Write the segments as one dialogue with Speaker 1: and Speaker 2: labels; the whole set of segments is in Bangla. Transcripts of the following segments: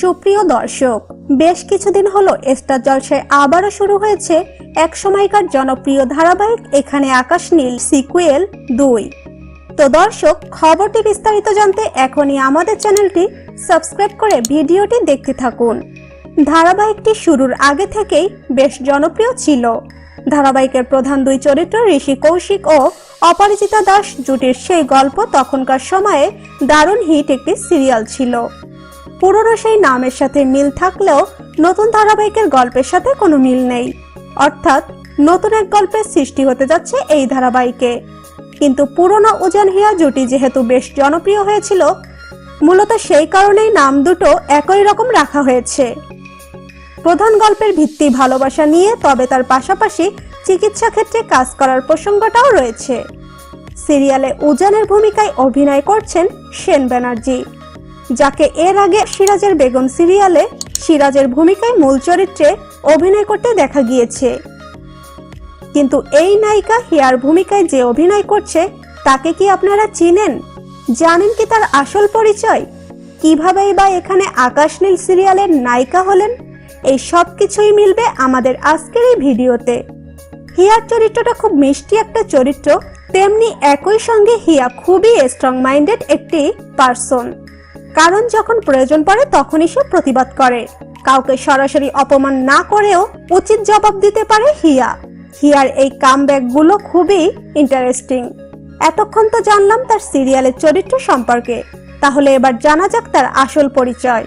Speaker 1: সুপ্রিয় দর্শক, বেশ কিছুদিন হলো স্টার জলসায় আবারও শুরু হয়েছে এক সময়কার জনপ্রিয় ধারাবাহিক এখানে আকাশ নীল, সিকুয়েল দুই। তো দর্শক, খবরটি বিস্তারিত জানতে এখনই আমাদের চ্যানেলটি সাবস্ক্রাইব করে ভিডিওটি দেখতে থাকুন। ধারাবাহিকটি শুরুর আগে থেকেই বেশ জনপ্রিয় ছিল। ধারাবাহিকের প্রধান দুই চরিত্র ঋষি কৌশিক ও অপরাজিতা দাস জুটির সেই গল্প তখনকার সময়ে দারুণ হিট একটি সিরিয়াল ছিল। পুরনো সেই নামের সাথে মিল থাকলেও নতুন ধারাবাহিকের গল্পের সাথে কোনো মিল নেই। অর্থাৎ নতুন এক গল্পের সৃষ্টি হতে যাচ্ছে এই ধারাবাহিকে। কিন্তু পুরনো উজান হিয়া জুটি যেহেতু বেশ জনপ্রিয় হয়েছিল, মূলত সেই কারণেই নাম দুটো একই রকম রাখা হয়েছে। প্রধান গল্পের ভিত্তি ভালোবাসা নিয়ে, তবে তার পাশাপাশি চিকিৎসা ক্ষেত্রে কাজ করার প্রসঙ্গটাও রয়েছে। সিরিয়ালে উজানের ভূমিকায় অভিনয় করছেন সেন ব্যানার্জি। যাকে এর আগে সিরাজের বেগম সিরিয়ালে সিরাজের ভূমিকায় মূল চরিত্রে অভিনয় করতে দেখা গিয়েছে। কিন্তু এই নায়িকা হিয়ার ভূমিকায় যে অভিনয় করছে, তাকে কি আপনারা চিনেন? জানেন কি তার আসল পরিচয়? কিভাবেই বা এখানে আকাশ নীল সিরিয়ালের নায়িকা হলেন? এই সব কিছুই মিলবে আমাদের আজকের এই ভিডিওতে। হিয়ার চরিত্রটা খুব মিষ্টি একটা চরিত্র, তেমনি একই সঙ্গে হিয়া খুবই স্ট্রং মাইন্ডেড একটি পার্সন কারণ যখন প্রয়োজন পড়ে তখনই সে প্রতিবাদ করে। কাউকে সরাসরি অপমান না করেও উচিত জবাব দিতে পারে হিয়া। হিয়ার এই কাম কামব্যাকগুলো খুবই ইন্টারেস্টিং। এতক্ষণ তো জানলাম তার সিরিয়ালের চরিত্র সম্পর্কে। তাহলে এবার জানা যাক তার আসল পরিচয়।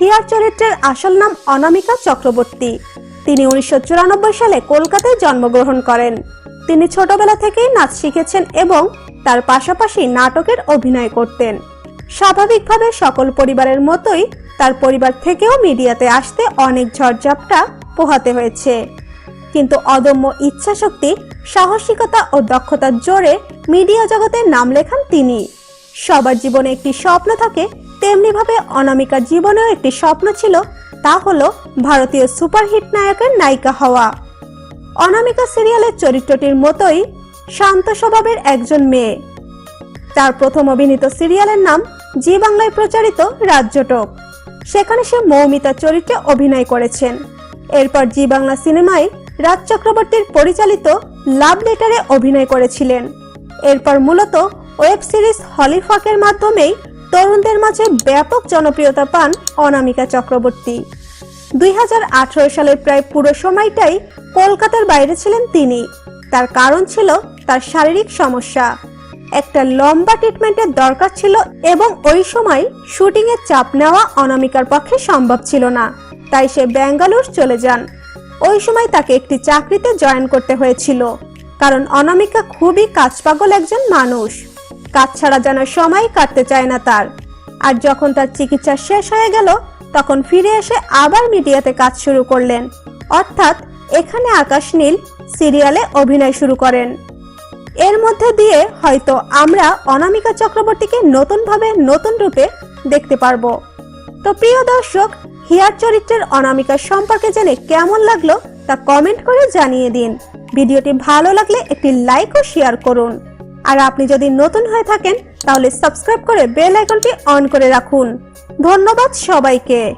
Speaker 1: হিয়ার চরিত্রের আসল নাম অনামিকা চক্রবর্তী। তিনি উনিশশো চুরানব্বই সালে কলকাতায় জন্মগ্রহণ করেন। তিনি ছোটবেলা থেকেই নাচ শিখেছেন এবং তার পাশাপাশি নাটকের অভিনয় করতেন। স্বাভাবিকভাবে সকল পরিবারের মতোই তার পরিবার থেকেও মিডিয়াতে আসতে অনেক ঝড়ঝাপটা পোহাতে হয়েছে। কিন্তু অদম্য ইচ্ছাশক্তি, সাহসিকতা ও দক্ষতার জোরে মিডিয়া জগতে নাম লেখান তিনি। সবার জীবনে একটি স্বপ্ন থাকে, তেমনিভাবে অনামিকার জীবনেও একটি স্বপ্ন ছিল, তা হলো ভারতীয় সুপারহিট নায়কের নায়িকা হওয়া। অনামিকা সিরিয়ালের চরিত্রটির মতোই শান্ত স্বভাবের একজন মেয়ে। তার প্রথম অভিনীত সিরিয়ালের নাম জি বাংলায় প্রচারিত রাজ্যটক সেখানে সে মৌমিতা চরিত্রে অভিনয় করেছেন। এরপর জি বাংলা সিনেমায় রাজ চক্রবর্তীর পরিচালিত লাভ লেটারে অভিনয় করেছিলেন। এরপর মূলত ওয়েব সিরিজ হলিফাকের মাধ্যমেই তরুণদের মাঝে ব্যাপক জনপ্রিয়তা পান অনামিকা চক্রবর্তী। দুই হাজার আঠারো সালের প্রায় পুরো সময়টাই কলকাতার বাইরে ছিলেন তিনি। তার কারণ ছিল তার শারীরিক সমস্যা। একটা লম্বা ট্রিটমেন্টের দরকার ছিল এবং ওই সময় শুটিং এর চাপ নেওয়া অনামিকার পক্ষে সম্ভব ছিল না। তাই সে ব্যাঙ্গালোর চলে যান। ওই সময় তাকে একটি চাকরিতে জয়েন করতে হয়েছিল, কারণ অনামিকা খুবই কাজপাগল একজন মানুষ। কাজ ছাড়া যেন সময় কাটতে চায় না তার। আর যখন তার চিকিৎসা শেষ হয়ে গেল, তখন ফিরে এসে আবার মিডিয়াতে কাজ শুরু করলেন। অর্থাৎ এখানে আকাশ নীল সিরিয়ালে অভিনয় শুরু করেন। এর মধ্যে দিয়ে হয়তো আমরা অনামিকা চক্রবর্তীকে নতুনভাবে নতুন রূপে দেখতে পারব। তো প্রিয় দর্শক হিয়ার চরিত্রের অনামিকা সম্পর্কে জেনে কেমন লাগল তা কমেন্ট করে জানিয়ে দিন। ভিডিওটি ভালো লাগলে একটি লাইক ও শেয়ার করুন। আর আপনি যদি নতুন হয়ে থাকেন, তাহলে সাবস্ক্রাইব করে বেল আইকনটি অন করে রাখুন। ধন্যবাদ সবাইকে।